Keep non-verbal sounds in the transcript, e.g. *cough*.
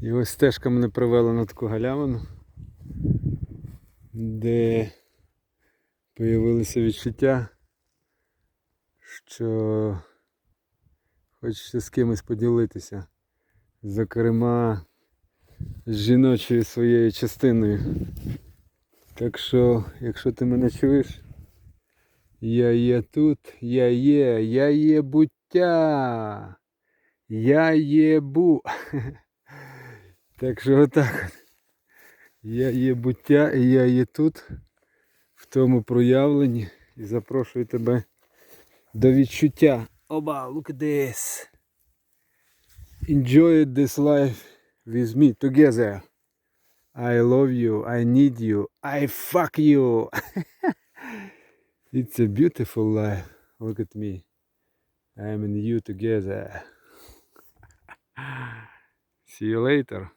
І ось стежка мене привела на таку галявину, де появилися відчуття, що хочеться з кимось поділитися. Зокрема, з жіночою своєю частиною. Так що, якщо ти мене чуєш, я є тут, я є, я є буття. Я є бу. *laughs* Так що отак. Я є буття і я є тут, в тому проявленні. І запрошую тебе до відчуття. Оба, look at this. Enjoy this life with me together. I love you, I need you, I fuck you. It's a beautiful life. Look at me. I'm and you together. See you later.